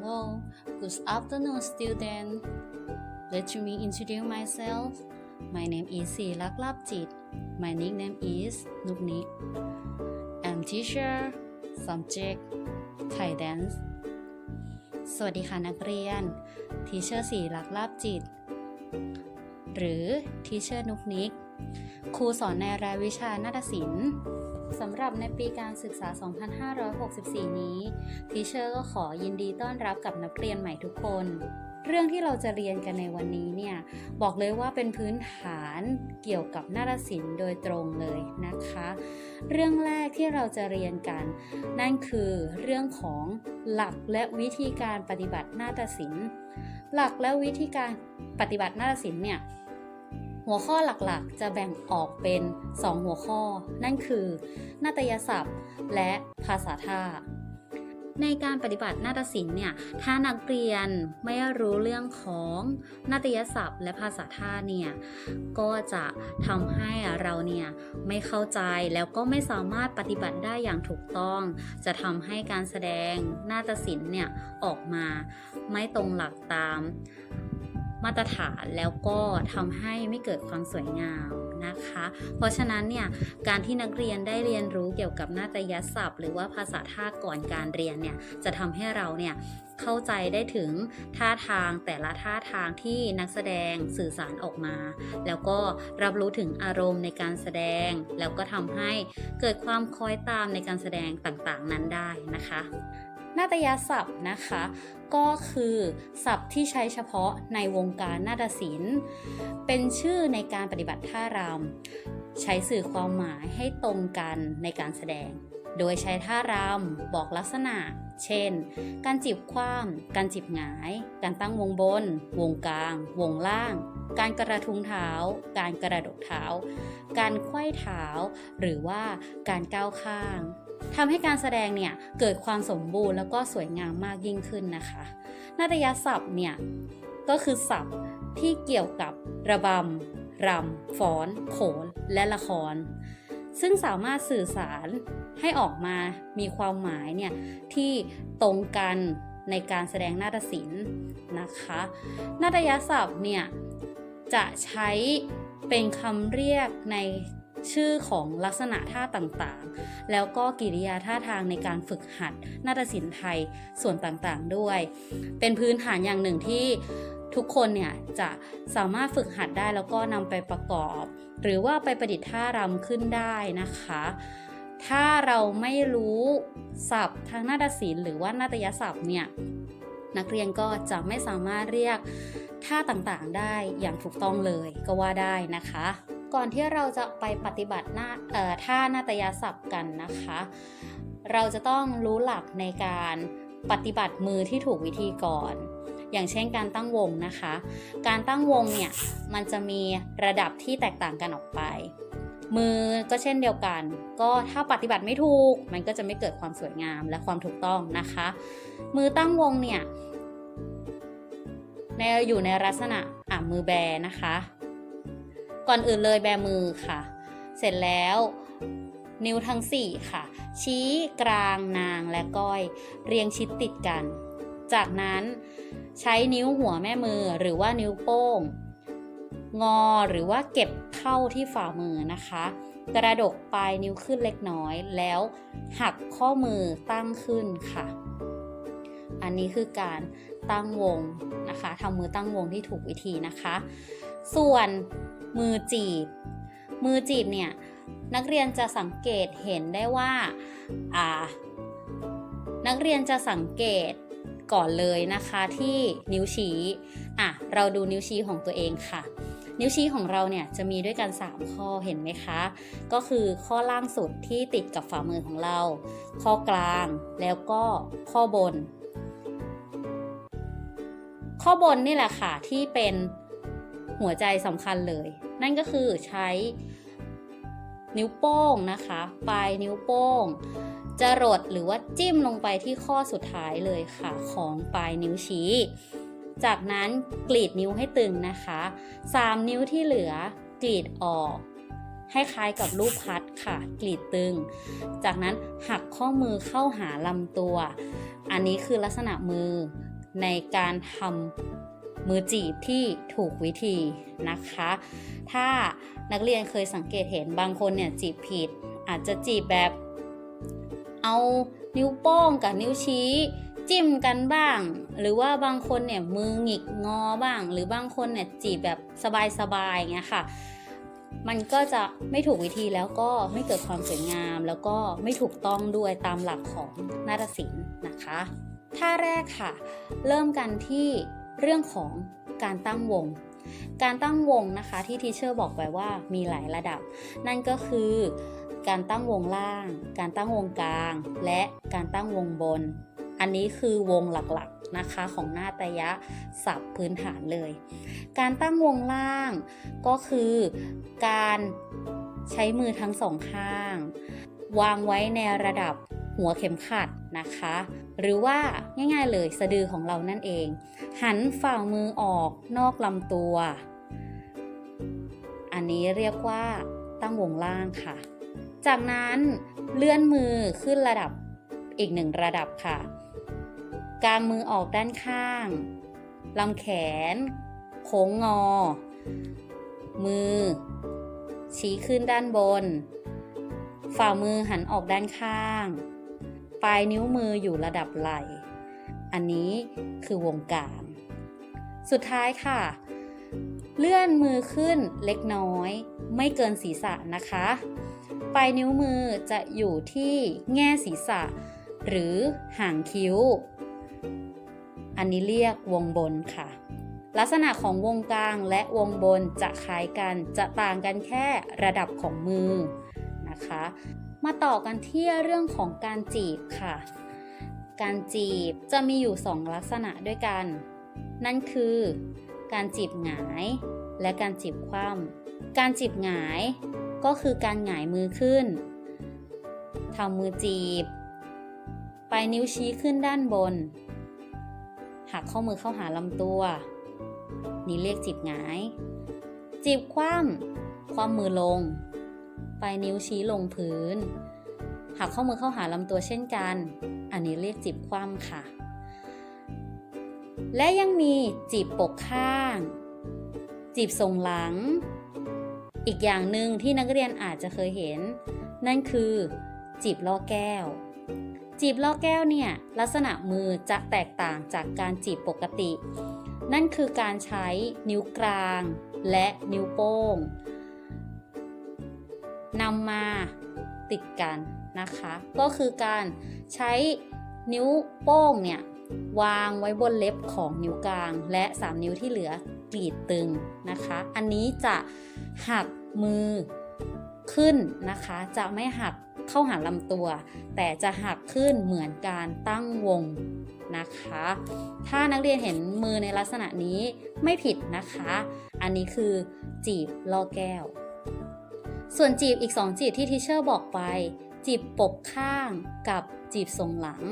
Hello, good afternoon, student. Let me introduce myself. My name is Silak Lapjit. My nickname is Nuknik. I'm teacher, subject, Thai dance. สวัสดีค่ะนักเรียน ทีเชอร์สีลักลาบจิต หรือทีเชอร์นุกนิก ครูสอนในรายวิชานาฏศิลป์ สำหรับในปีการศึกษา 2564 นี้ทีเชอร์ก็ขอยินดีต้อนรับกับนักเรียนใหม่ทุกคน เรื่องที่เราจะเรียนกันในวันนี้เนี่ย บอกเลยว่าเป็นพื้นฐานเกี่ยวกับนาฏศิลป์โดยตรงเลยนะคะ เรื่องแรกที่เราจะเรียนกัน นั่นคือเรื่องของหลักและวิธีการปฏิบัตินาฏศิลป์ หลักและวิธีการปฏิบัตินาฏศิลป์เนี่ย หัวข้อหลักๆ จะแบ่งออกเป็น 2 หัวข้อ นั่นคือ นาฏยศัพท์ และภาษาท่า ในการปฏิบัตินาฏศิลป์เนี่ย ถ้านักเรียนไม่รู้เรื่องของนาฏยศัพท์ และภาษาท่าเนี่ย ก็จะทำให้เราเนี่ย ไม่เข้าใจแล้วก็ไม่สามารถปฏิบัติได้อย่างถูกต้อง จะทำให้การแสดงนาฏศิลป์เนี่ย ออกมาไม่ตรงหลักตาม มาตรฐานแล้วก็ทำให้ไม่เกิดความสวยงามนะคะ เพราะฉะนั้นเนี่ยการที่นักเรียนได้เรียนรู้เกี่ยวกับนาฏยศัพท์ หรือว่าภาษาท่าก่อนการเรียนเนี่ยจะทำให้เราเนี่ยเข้าใจได้ถึงท่าทางแต่ละท่าทางที่นักแสดงสื่อสารออกมา แล้วก็รับรู้ถึงอารมณ์ในการแสดง แล้วก็ทำให้เกิดความคล้อยตามในการแสดงต่างๆนั้นได้นะคะ นาฏยศัพท์นะคะ ก็คือศัพท์ที่ใช้เฉพาะในวงการนาฏศิลป์ เป็นชื่อในการปฏิบัติท่ารำใช้สื่อความหมายให้ตรงกันในการแสดง โดยใช้ท่ารำบอกลักษณะ เช่น การจีบคว้ามการจีบหงาย การตั้งวงบน วงกลาง วงล่างการกระทุงเท้า การกระดกเท้า การไขว้เท้า หรือว่าการก้าวข้าง ทำให้การแสดงเนี่ยเกิดความสมบูรณ์แล้วก็สวยงามมากยิ่งขึ้นนะคะ นาฏยศัพท์เนี่ยก็คือศัพท์ที่เกี่ยวกับระบำรำฟ้อน โขน และละคร ซึ่งสามารถสื่อสารให้ออกมามีความหมายเนี่ยที่ตรงกันในการแสดงนาฏศิลป์นะคะ นาฏยศัพท์เนี่ยจะใช้เป็นคำเรียกใน ชื่อของลักษณะท่าต่างๆ แล้วก็กิริยาท่าทางในการฝึกหัดนาฏศิลป์ไทยส่วนต่างๆด้วย เป็นพื้นฐานอย่างหนึ่งที่ทุกคนเนี่ยจะสามารถฝึกหัดได้แล้วก็นำไปประกอบ หรือว่าไปประดิษฐ์ท่ารำขึ้นได้นะคะ ถ้าเราไม่รู้ศัพท์ทางนาฏศิลป์หรือว่านาฏยศัพท์เนี่ยนักเรียนก็จะไม่สามารถเรียกท่าต่างๆได้อย่างถูกต้องเลยก็ว่าได้นะคะ ก่อนที่เราจะไปปฏิบัติหน้าท่านาฏยศัพท์กันนะคะ เราจะต้องรู้หลักในการปฏิบัติมือที่ถูกวิธีก่อน อย่างเช่นการตั้งวงนะคะ การตั้งวงเนี่ยมันจะมีระดับที่แตกต่างกันออกไป มือก็เช่นเดียวกัน ก็ถ้าปฏิบัติไม่ถูก มันก็จะไม่เกิดความสวยงามและความถูกต้องนะคะ มือตั้งวงเนี่ยในอยู่ในลักษณะอะมือแบนะคะ ก่อนอื่นเลยแบมือค่ะ เสร็จแล้วนิ้วทั้ง 4 ค่ะ ชี้กลางนางและก้อย เรียงชิดติดกัน จากนั้นใช้นิ้วหัวแม่มือหรือว่านิ้วโป้ง งอหรือว่าเก็บเข้าที่ฝ่ามือนะคะ กระดกปลายนิ้วขึ้นเล็กน้อย แล้วหักข้อมือตั้งขึ้นค่ะ อันนี้คือการตั้งวงนะคะทำมือตั้งวงที่ถูกวิธีนะคะ ส่วนมือจีบ มือจีบเนี่ยนักเรียนจะสังเกตเห็นได้ว่าอ่า นักเรียนจะสังเกตก่อนเลยนะคะที่นิ้วชี้อะเราดูนิ้วชี้ของตัวเองค่ะ นิ้วชี้ของเราเนี่ยจะมีด้วยกัน 3 ข้อเห็นไหมคะ ก็คือข้อล่างสุดที่ติดกับฝ่ามือของเรา ข้อกลางแล้วก็ข้อบน ข้อบนนี่แหละค่ะที่เป็น หัวใจสำคัญเลย นั่นก็คือใช้นิ้วโป้งนะคะ ปลายนิ้วโป้ง จะรดหรือว่าจิ้มลงไปที่ข้อสุดท้ายเลยค่ะ ของปลายนิ้วชี้ จากนั้นกรีดนิ้วให้ตึงนะคะ 3 นิ้วที่เหลือกรีดออกให้คล้ายกับรูปพัดค่ะ กรีดตึง จากนั้นหักข้อมือเข้าหาลำตัว อันนี้คือลักษณะมือในการทำ มือจีบที่ถูกวิธีนะคะ ถ้านักเรียนเคยสังเกตเห็นบางคนเนี่ยจีบผิด อาจจะจีบแบบเอานิ้วโป้งกับนิ้วชี้จิ้มกันบ้าง หรือว่าบางคนเนี่ยมือหงิกงอบ้าง หรือบางคนเนี่ยจีบแบบสบายๆอย่างเงี้ยค่ะ มันก็จะไม่ถูกวิธีแล้วก็ไม่เกิดความสวยงาม แล้วก็ไม่ถูกต้องด้วยตามหลักของนาฏศิลป์นะคะ ท่าแรกค่ะ เริ่มกันที่ เรื่องของการตั้งวง การตั้งวงนะคะที่ทีเชอร์บอกไปว่ามีหลายระดับ นั่นก็คือการตั้งวงล่าง การตั้งวงกลาง และการตั้งวงบน อันนี้คือวงหลักๆนะคะของหน้าตยะศัพท์พื้นฐานเลย การตั้งวงล่างก็คือการใช้มือทั้งสองข้าง วางไว้ในระดับ หัวเข็มขัดนะคะ หรือว่าง่ายๆเลยสะดือของเรานั่นเอง หันฝ่ามือออกนอกลำตัว อันนี้เรียกว่าตั้งวงล่างค่ะ จากนั้นเลื่อนมือขึ้นระดับอีกหนึ่งระดับค่ะ กางมือออกด้านข้างลำแขน โค้งงอ มือ ชี้ขึ้นด้านบน ฝ่ามือหันออกด้านข้าง ปลายนิ้วมืออยู่ระดับไหล่ อันนี้คือวงกลาง สุดท้ายค่ะ เลื่อนมือขึ้นเล็กน้อย ไม่เกินศีรษะนะคะ ปลายนิ้วมือจะอยู่ที่แง่ศีรษะ หรือห่างคิ้ว อันนี้เรียกวงบนค่ะ ลักษณะของวงกลางและวงบนจะคล้ายกัน จะต่างกันแค่ระดับของมือนะคะ มาต่อกันที่เรื่องของการจีบค่ะ การจีบจะมีอยู่ 2 ลักษณะด้วยกัน นั่นคือการจีบหงายและการจีบคว่ำการจีบหงายก็คือการหงายมือขึ้นทำมือจีบ ปลายนิ้วชี้ขึ้นด้านบน หักข้อมือเข้าหาลำตัว นี่เรียกจีบหงาย จีบคว่ำคว่ำมือลง ปลายนิ้วชี้ลงพื้น หักข้อมือเข้าหาลำตัวเช่นกัน อันนี้เรียกจีบคว่ำค่ะ และยังมีจีบปกข้าง จีบทรงหลัง อีกอย่างหนึ่งที่นักเรียนอาจจะเคยเห็น นั่นคือ จีบล่อแก้ว จีบล่อแก้วเนี่ยลักษณะมือจะแตกต่างจากการจีบปกติ นั่นคือการใช้นิ้วกลางและนิ้วโป้ง นำมาติดกันนะคะ ก็คือการใช้นิ้วโป้งเนี่ยวางไว้บนเล็บของนิ้วกลาง และ 3 นิ้วที่เหลือกรีดตึงนะคะ อันนี้จะหักมือขึ้นนะคะ จะไม่หักเข้าหาลำตัว แต่จะหักขึ้นเหมือนการตั้งวงนะคะ ถ้านักเรียนเห็นมือในลักษณะนี้ไม่ผิดนะคะ อันนี้คือจีบล่อแก้ว ส่วนจีบอีก 2 จีบที่ทิเชอร์บอกไป จีบปกข้างกับจีบทรงหลัง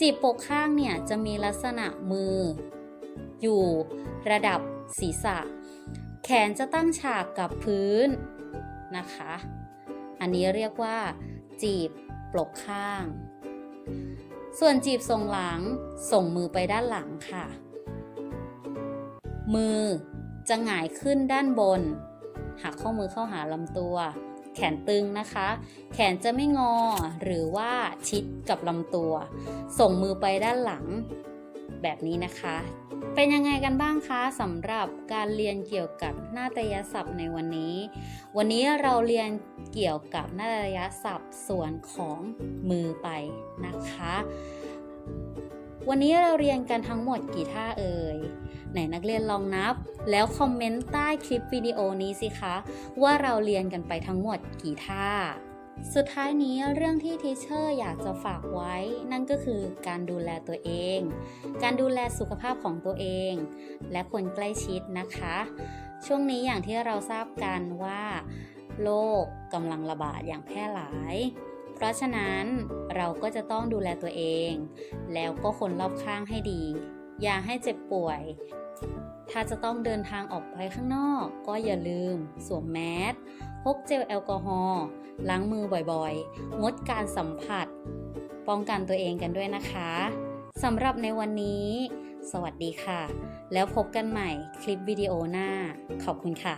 จีบปกข้างเนี่ยจะมีลักษณะมือ อยู่ระดับศีรษะ แขนจะตั้งฉากกับพื้นนะคะ อันนี้เรียกว่า จีบปกข้าง ส่วนจีบทรงหลังส่งมือไปด้านหลังค่ะ มือจะหงายขึ้นด้านบน หักข้อมือเข้าหาลำตัว แขนตึงนะคะ แขนจะไม่งอหรือว่าชิดกับลำตัว ส่งมือไปด้านหลังแบบนี้นะคะ เป็นยังไงกันบ้างคะสำหรับการเรียนเกี่ยวกับนาฏยศัพท์ในวันนี้ วันนี้เราเรียนเกี่ยวกับนาฏยศัพท์ส่วนของมือไปนะคะ วันนี้เราเรียนกันทั้งหมดกี่ท่าเอ่ย ไหนนักเรียนลองนับ แล้วคอมเมนต์ใต้คลิปวิดีโอนี้สิคะ ว่าเราเรียนกันไปทั้งหมดกี่ท่า สุดท้ายนี้เรื่องที่ทีเชอร์อยากจะฝากไว้ นั่นก็คือการดูแลตัวเอง การดูแลสุขภาพของตัวเอง และคนใกล้ชิดนะคะ ช่วงนี้อย่างที่เราทราบกันว่าโรคกำลังระบาดอย่างแพร่หลายเพราะฉะนั้นเราก็จะต้องดูแลตัวเอง แล้วก็คนรอบข้างให้ดี อย่าให้เจ็บป่วย ถ้าจะต้องเดินทางออกไปข้างนอก ก็อย่าลืม สวมแมสพกเจลแอลกอฮอล์ล้างมือบ่อยๆ งดการสัมผัส ป้องกันตัวเองกันด้วยนะคะสำหรับในวันนี้ สวัสดีค่ะ แล้วพบกันใหม่คลิปวิดีโอหน้า ขอบคุณค่ะ